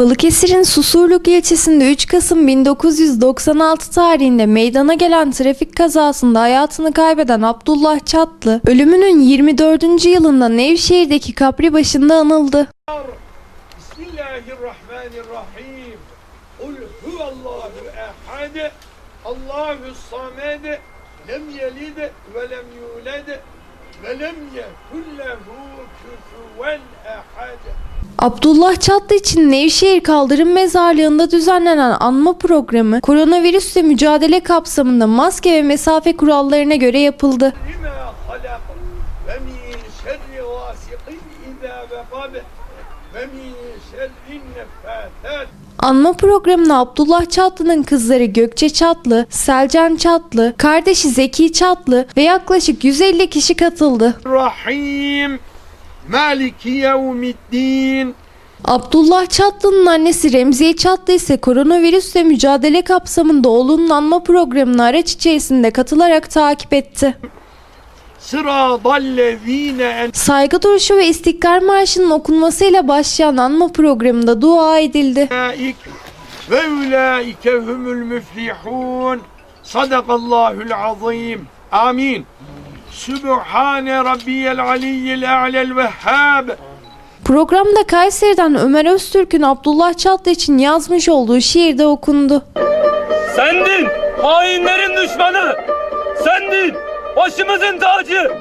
Balıkesir'in Susurluk ilçesinde 3 Kasım 1996 tarihinde meydana gelen trafik kazasında hayatını kaybeden Abdullah Çatlı, ölümünün 24. yılında Nevşehir'deki kapri başında anıldı. Bismillahirrahmanirrahim. Kul huvallahu ehad. Allahu samed. Lem yelid ve lem yulad ve lem yekun lehu kufuven ehad. Abdullah Çatlı için Nevşehir Kaldırım Mezarlığı'nda düzenlenen anma programı koronavirüsle mücadele kapsamında maske ve mesafe kurallarına göre yapıldı. Anma programına Abdullah Çatlı'nın kızları Gökçe Çatlı, Selcan Çatlı, kardeşi Zeki Çatlı ve yaklaşık 150 kişi katıldı. Rahim, Maliki Yevmiddin, Abdullah Çatlı'nın annesi Remziye Çatlı ise koronavirüsle mücadele kapsamında oğlunun anma programına araç içerisinde katılarak takip etti. Saygı duruşu ve İstiklal Marşı'nın okunmasıyla başlayan anma programında dua edildi. Ve ulaike humul müflihun. Sadakallahul azim. Amin. Sübhane rabbiyel aliyyil a'lel vehhab. Programda Kayseri'den Ömer Öztürk'ün Abdullah Çatlı için yazmış olduğu şiir de okundu. Sendin hainlerin düşmanı. Sendin başımızın tacı.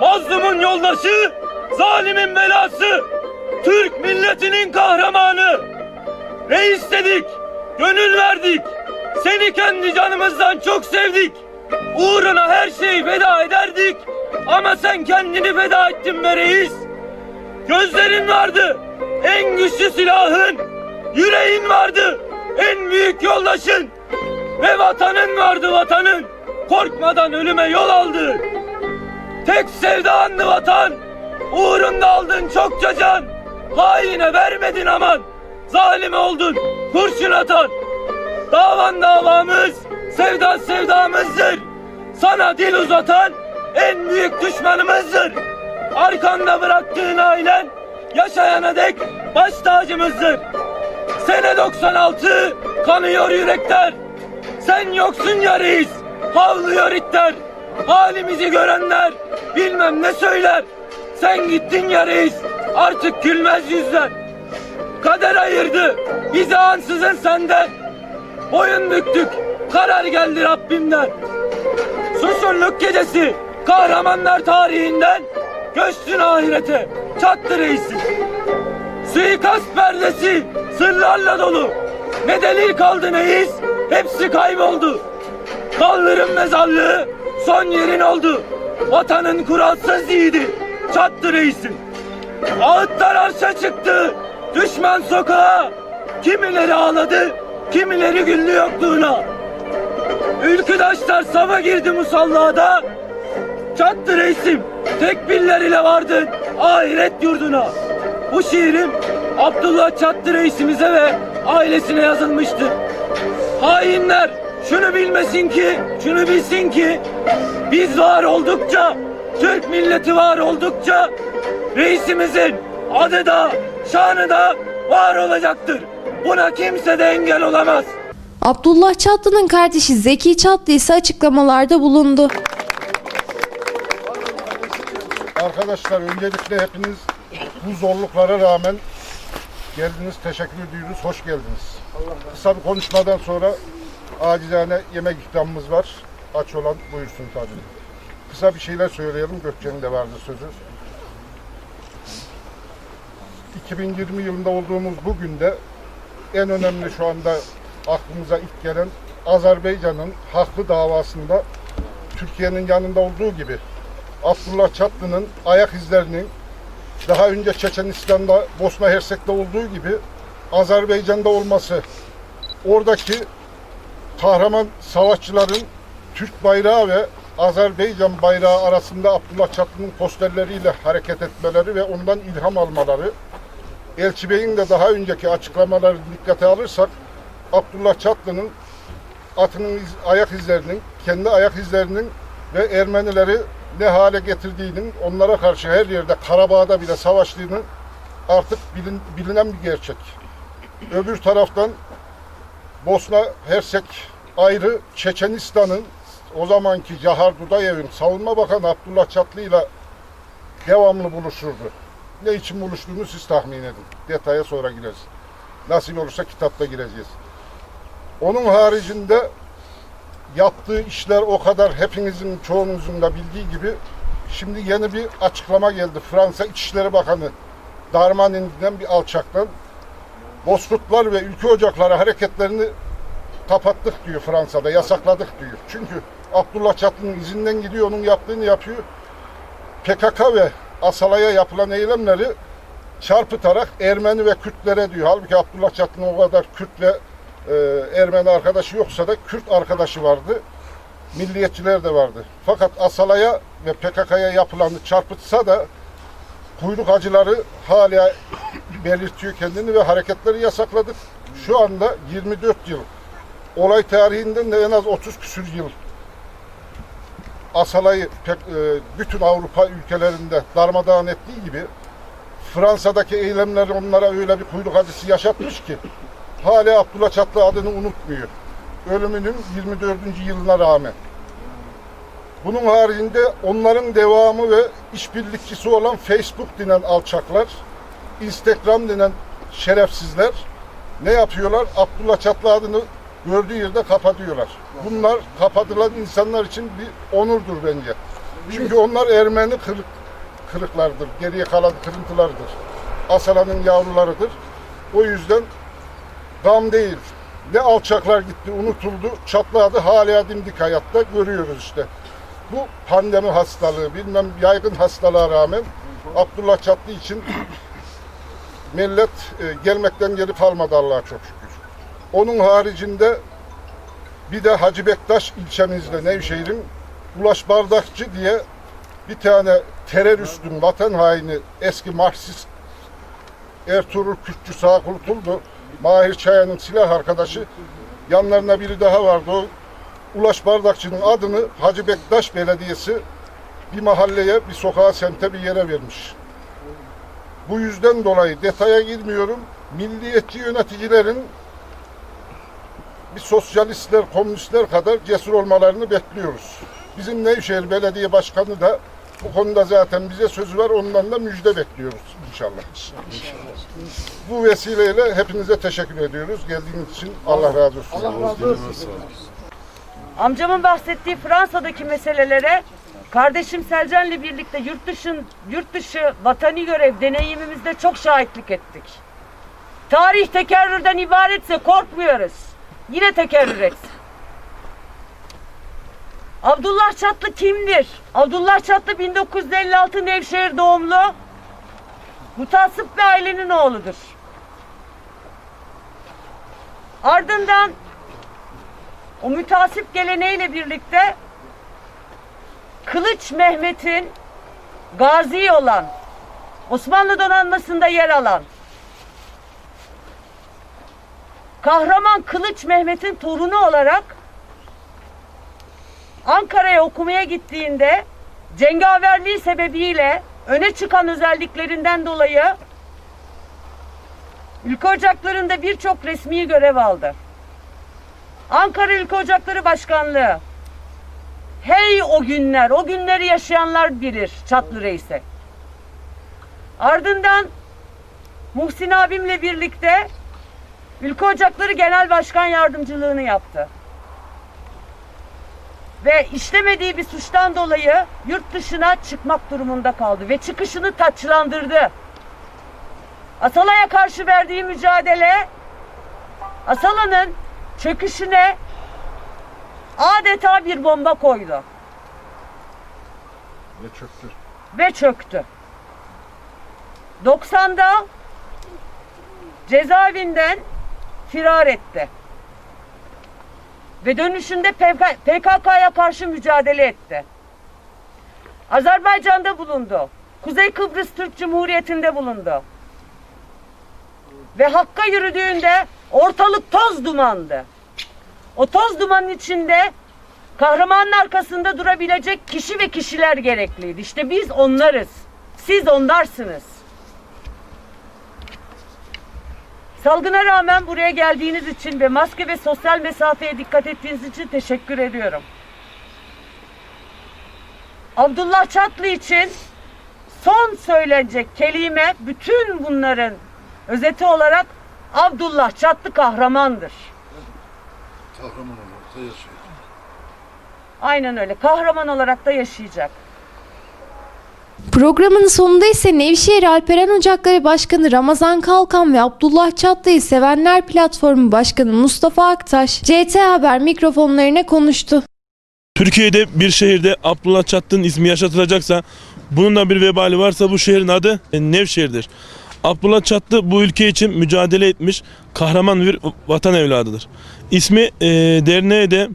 Mazlumun yoldaşı, zalimin belası. Türk milletinin kahramanı. Reis dedik, gönül verdik. Seni kendi canımızdan çok sevdik. Uğruna her şeyi feda ederdik. Ama sen kendini feda ettin be reis. Gözlerin vardı, en güçlü silahın. Yüreğin vardı, en büyük yoldaşın. Ve vatanın vardı vatanın. Korkmadan ölüme yol aldı. Tek sevdandı vatan. Uğrunda aldın çokça can. Haine vermedin aman. Zalim oldun. Kurşun atan. Davan davamız. Sevdan sevdamızdır. Sana dil uzatan en büyük düşmanımızdır. Arkanda bıraktığın ailen yaşayana dek baş tacımızdır. Sene 96 kanıyor yürekler. Sen yoksun ya reis, havlıyor itler. Halimizi görenler bilmem ne söyler. Sen gittin ya reis, artık gülmez yüzler. Kader ayırdı bizi ansızın senden. Boyun büktük, karar geldi Rabbimden. Susurluk gecesi, kahramanlar tarihinden. Göçtün ahirete, çattı reisin. Suikast perdesi sırlarla dolu. Ne delil kaldı ne iz, hepsi kayboldu. Kaldırım mezarlığı son yerin oldu. Vatanın kuralsız yiğidi, çattı reisin. Ağıtlar arşa çıktı, düşman sokağa. Kimileri ağladı, kimileri güldü yokluğuna. Ülküdaşlar sava girdi musallada. Çattı reisim, tekbirler ile vardın ahiret yurduna. Bu şiirim Abdullah Çattı reisimize ve ailesine yazılmıştır. Hainler şunu bilmesin ki, şunu bilsin ki biz var oldukça, Türk milleti var oldukça reisimizin adı da, şanı da var olacaktır. Buna kimse de engel olamaz. Abdullah Çatlı'nın kardeşi Zeki Çatlı ise açıklamalarda bulundu. Arkadaşlar öncelikle hepiniz bu zorluklara rağmen geldiniz. Teşekkür ediyoruz. Hoş geldiniz. Kısa bir konuşmadan sonra acizane yemek ikramımız var. Aç olan buyursun tabii. Kısa bir şeyler söyleyelim. Gökçe'nin de vardı sözü. 2020 yılında olduğumuz bu günde en önemli şu anda aklımıza ilk gelen Azerbaycan'ın haklı davasında Türkiye'nin yanında olduğu gibi Abdullah Çatlı'nın ayak izlerinin daha önce Çeçenistan'da, Bosna Hersek'te olduğu gibi Azerbaycan'da olması, oradaki kahraman savaşçıların Türk bayrağı ve Azerbaycan bayrağı arasında Abdullah Çatlı'nın posterleriyle hareket etmeleri ve ondan ilham almaları, Elçi Bey'in de daha önceki açıklamalarını dikkate alırsak Abdullah Çatlı'nın atının iz- ayak izlerinin, kendi ayak izlerinin ve Ermenileri ne hale getirdiğinin, onlara karşı her yerde Karabağ'da bile savaştığının artık bilin- bilinen bir gerçek. Öbür taraftan Bosna Hersek ayrı Çeçenistan'ın o zamanki Cahar Dudayev'in savunma bakanı Abdullah Çatlı ile devamlı buluşurdu. Ne için buluştuğunu siz tahmin edin. Detaya sonra gireriz. Nasıl olursa kitapta gireceğiz. Onun haricinde yaptığı işler o kadar hepinizin çoğunuzun da bildiği gibi şimdi yeni bir açıklama geldi. Fransa İçişleri Bakanı Darmanin'den bir alçaktan Bozkurtlar ve ülke ocakları hareketlerini kapattık diyor Fransa'da, yasakladık diyor. Çünkü Abdullah Çatlı'nın izinden gidiyor, onun yaptığını yapıyor. PKK ve Asala'ya yapılan eylemleri çarpıtarak Ermeni ve Kürtlere diyor. Halbuki Abdullah Çatlı'nın o kadar Kürtle e, Ermeni arkadaşı yoksa da Kürt arkadaşı vardı. Milliyetçiler de vardı. Fakat Asala'ya ve PKK'ya yapılanı çarpıtsa da kuyruk acıları hala belirtiyor kendini ve hareketleri yasakladık. Şu anda 24 yıl. Olay tarihinden de en az 30 küsür yıl Asala'yı e, bütün Avrupa ülkelerinde darmadağın ettiği gibi Fransa'daki eylemler onlara öyle bir kuyruk acısı yaşatmış ki hala Abdullah Çatlı adını unutmuyor. Ölümünün 24. yılına rağmen. Bunun haricinde onların devamı ve işbirlikçisi olan Facebook denen alçaklar, Instagram denen şerefsizler ne yapıyorlar? Abdullah Çatlı adını gördüğü yerde kapatıyorlar. Bunlar kapatılan insanlar için bir onurdur bence. Çünkü onlar Ermeni kırık, kırıklardır, geriye kalan kırıntılardır. Asala'nın yavrularıdır. O yüzden gam değil. Ne alçaklar gitti, unutuldu, çatladı, hala dimdik hayatta görüyoruz işte. Bu pandemi hastalığı, bilmem yaygın hastalığa rağmen Abdullah Çatlı için millet e, gelmekten geri kalmadı Allah'a çok şükür. Onun haricinde bir de Hacı Bektaş ilçemizde Nevşehir'in Ulaş Bardakçı diye bir tane teröristün, vatan haini, eski Marksist Ertuğrul Kürtçü sağ kurtuldu. Mahir Çayan'ın silah arkadaşı. Yanlarına biri daha vardı. O Ulaş Bardakçı'nın adını Hacı Bektaş Belediyesi bir mahalleye, bir sokağa, semte bir yere vermiş. Bu yüzden dolayı detaya girmiyorum. Milliyetçi yöneticilerin bir sosyalistler, komünistler kadar cesur olmalarını bekliyoruz. Bizim Nevşehir Belediye Başkanı da bu konuda zaten bize sözü var. Ondan da müjde bekliyoruz inşallah. Bu vesileyle hepinize teşekkür ediyoruz. Geldiğiniz için Allah razı olsun. Amcamın bahsettiği Fransa'daki meselelere kardeşim Selcan'la birlikte yurt dışı, yurt dışı vatani görev deneyimimizde çok şahitlik ettik. Tarih tekerrürden ibaretse korkmuyoruz. Yine tekerrür etsin. Abdullah Çatlı kimdir? Abdullah Çatlı 1956 Nevşehir doğumlu. Mutasip bir ailenin oğludur. Ardından o mütasip geleneğiyle birlikte Kılıç Mehmet'in gazi olan, Osmanlı donanmasında yer alan, kahraman Kılıç Mehmet'in torunu olarak Ankara'ya okumaya gittiğinde cengaverliği sebebiyle öne çıkan özelliklerinden dolayı ülke ocaklarında birçok resmi görev aldı. Ankara Ülke Ocakları Başkanlığı. Hey o günler, o günleri yaşayanlar bilir Çatlı Reis'e. Ardından Muhsin abimle birlikte Ülke Ocakları Genel Başkan Yardımcılığını yaptı. Ve işlemediği bir suçtan dolayı yurt dışına çıkmak durumunda kaldı ve çıkışını taçlandırdı. Asala'ya karşı verdiği mücadele Asala'nın çöküşüne adeta bir bomba koydu Ve çöktü. ve çöktü. 90'da cezaevinden firar etti. Ve dönüşünde PKK'ya karşı mücadele etti. Azerbaycan'da bulundu. Kuzey Kıbrıs Türk Cumhuriyeti'nde bulundu. Ve Hakk'a yürüdüğünde ortalık toz dumandı. O toz dumanın içinde kahramanın arkasında durabilecek kişi ve kişiler gerekliydi. İşte biz onlarız. Siz onlarsınız. Salgına rağmen buraya geldiğiniz için ve maske ve sosyal mesafeye dikkat ettiğiniz için teşekkür ediyorum. Abdullah Çatlı için son söylenecek kelime bütün bunların özeti olarak Abdullah Çatlı kahramandır. Aynen öyle. Kahraman olarak da yaşayacak. Programın sonunda ise Nevşehir Alperen Ocakları Başkanı Ramazan Kalkan ve Abdullah Çatlı'yı Sevenler Platformu Başkanı Mustafa Aktaş, CT Haber mikrofonlarına konuştu. Türkiye'de bir şehirde Abdullah Çatlı'nın ismi yaşatılacaksa bunun da bir vebali varsa bu şehrin adı e, Nevşehir'dir. Abdullah Çatlı bu ülke için mücadele etmiş kahraman bir vatan evladıdır. İsmi e, derneğe de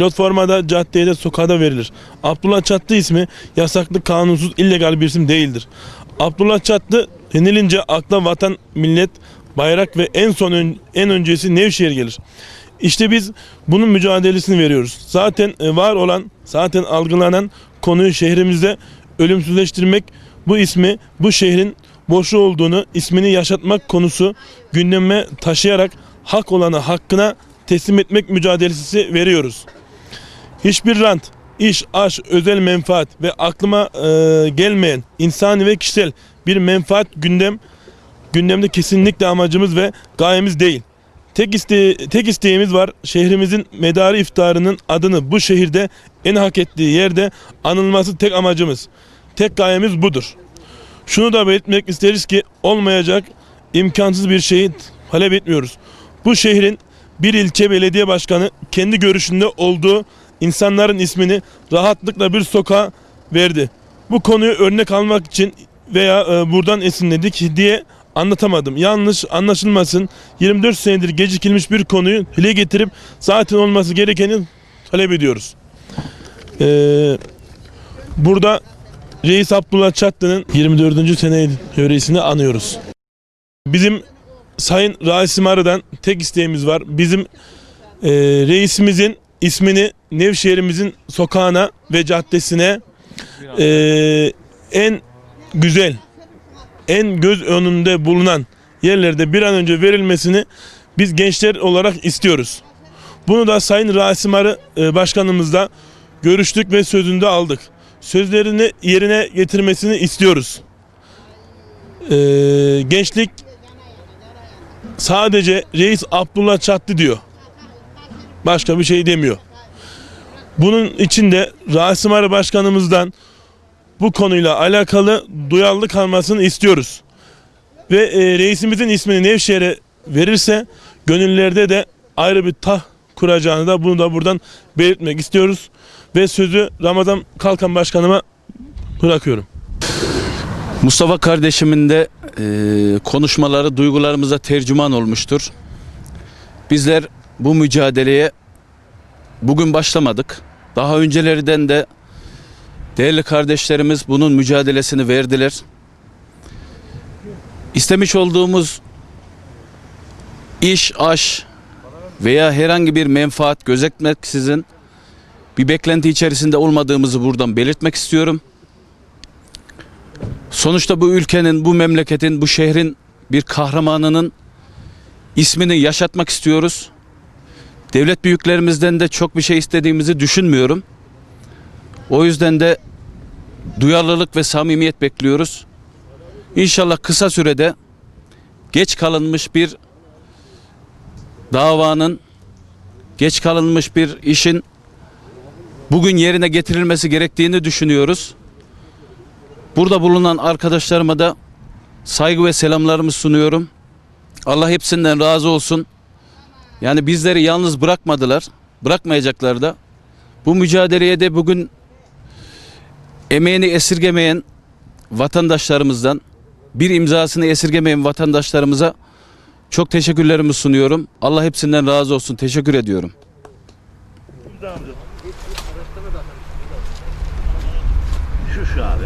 platforma da caddeye de verilir. Abdullah Çatlı ismi yasaklı, kanunsuz, illegal bir isim değildir. Abdullah Çatlı denilince akla vatan, millet, bayrak ve en son ön- en öncesi Nevşehir gelir. İşte biz bunun mücadelesini veriyoruz. Zaten e, var olan, zaten algılanan konuyu şehrimizde ölümsüzleştirmek, bu ismi, bu şehrin boşu olduğunu, ismini yaşatmak konusu gündeme taşıyarak hak olanı hakkına teslim etmek mücadelesi veriyoruz. Hiçbir rant, iş, aş, özel menfaat ve aklıma e, gelmeyen insani ve kişisel bir menfaat gündem gündemde kesinlikle amacımız ve gayemiz değil. Tek, iste tek isteğimiz var şehrimizin medarı iftarının adını bu şehirde en hak ettiği yerde anılması tek amacımız. Tek gayemiz budur. Şunu da belirtmek isteriz ki olmayacak imkansız bir şeyi talep etmiyoruz. Bu şehrin bir ilçe belediye başkanı kendi görüşünde olduğu insanların ismini rahatlıkla bir sokağa verdi. Bu konuyu örnek almak için veya e, buradan esinledik diye anlatamadım. Yanlış anlaşılmasın. 24 senedir gecikilmiş bir konuyu dile getirip zaten olması gerekeni talep ediyoruz. Ee, burada Reis Abdullah Çatlı'nın 24. sene yöresini anıyoruz. Bizim Sayın Rasim Arı'dan tek isteğimiz var. Bizim e, reisimizin ismini Nevşehir'imizin sokağına ve caddesine e, en güzel, en göz önünde bulunan yerlerde bir an önce verilmesini biz gençler olarak istiyoruz. Bunu da Sayın Rasim Arı e, Başkanımızla görüştük ve sözünde aldık. Sözlerini yerine getirmesini istiyoruz. E, gençlik sadece Reis Abdullah Çatlı diyor. Başka bir şey demiyor. Bunun için de Rasim Arı Başkanımızdan bu konuyla alakalı duyarlı kalmasını istiyoruz. Ve e, reisimizin ismini Nevşehir'e verirse gönüllerde de ayrı bir tah kuracağını da bunu da buradan belirtmek istiyoruz. Ve sözü Ramazan Kalkan Başkanıma bırakıyorum. Mustafa kardeşimin de e, konuşmaları duygularımıza tercüman olmuştur. Bizler bu mücadeleye bugün başlamadık. Daha öncelerden de değerli kardeşlerimiz bunun mücadelesini verdiler. İstemiş olduğumuz iş, aş veya herhangi bir menfaat gözetmeksizin bir beklenti içerisinde olmadığımızı buradan belirtmek istiyorum. Sonuçta bu ülkenin, bu memleketin, bu şehrin bir kahramanının ismini yaşatmak istiyoruz. Devlet büyüklerimizden de çok bir şey istediğimizi düşünmüyorum. O yüzden de duyarlılık ve samimiyet bekliyoruz. İnşallah kısa sürede geç kalınmış bir davanın, geç kalınmış bir işin bugün yerine getirilmesi gerektiğini düşünüyoruz. Burada bulunan arkadaşlarıma da saygı ve selamlarımı sunuyorum. Allah hepsinden razı olsun. Yani bizleri yalnız bırakmadılar. Bırakmayacaklar da. Bu mücadeleye de bugün emeğini esirgemeyen vatandaşlarımızdan, bir imzasını esirgemeyen vatandaşlarımıza çok teşekkürlerimi sunuyorum. Allah hepsinden razı olsun. Teşekkür ediyorum. Şu şu abi.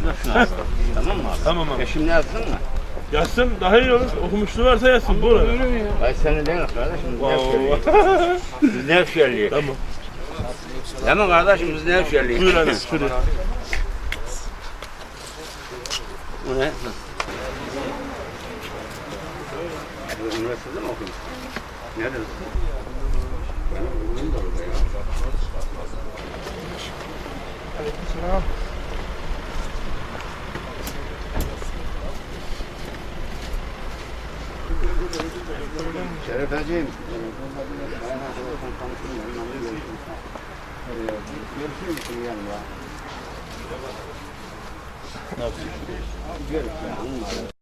Şuna şuna. tamam mı abi? Tamam abi. Şimdi yazdın mı? Yazsın daha iyi olur. Okumuşluğu varsa yazsın. Bu arada. Ay seni değil kardeşim. Biz Nevşehirliyiz. Biz Nevşehirliyiz. Tamam. Tamam kardeşim biz Nevşehirliyiz. Buyur hadi. Şuraya. Bu ne? Üniversitede mi okuyorsun? Nerede? Benim oğlum yanımda? Ne yapıyorsun?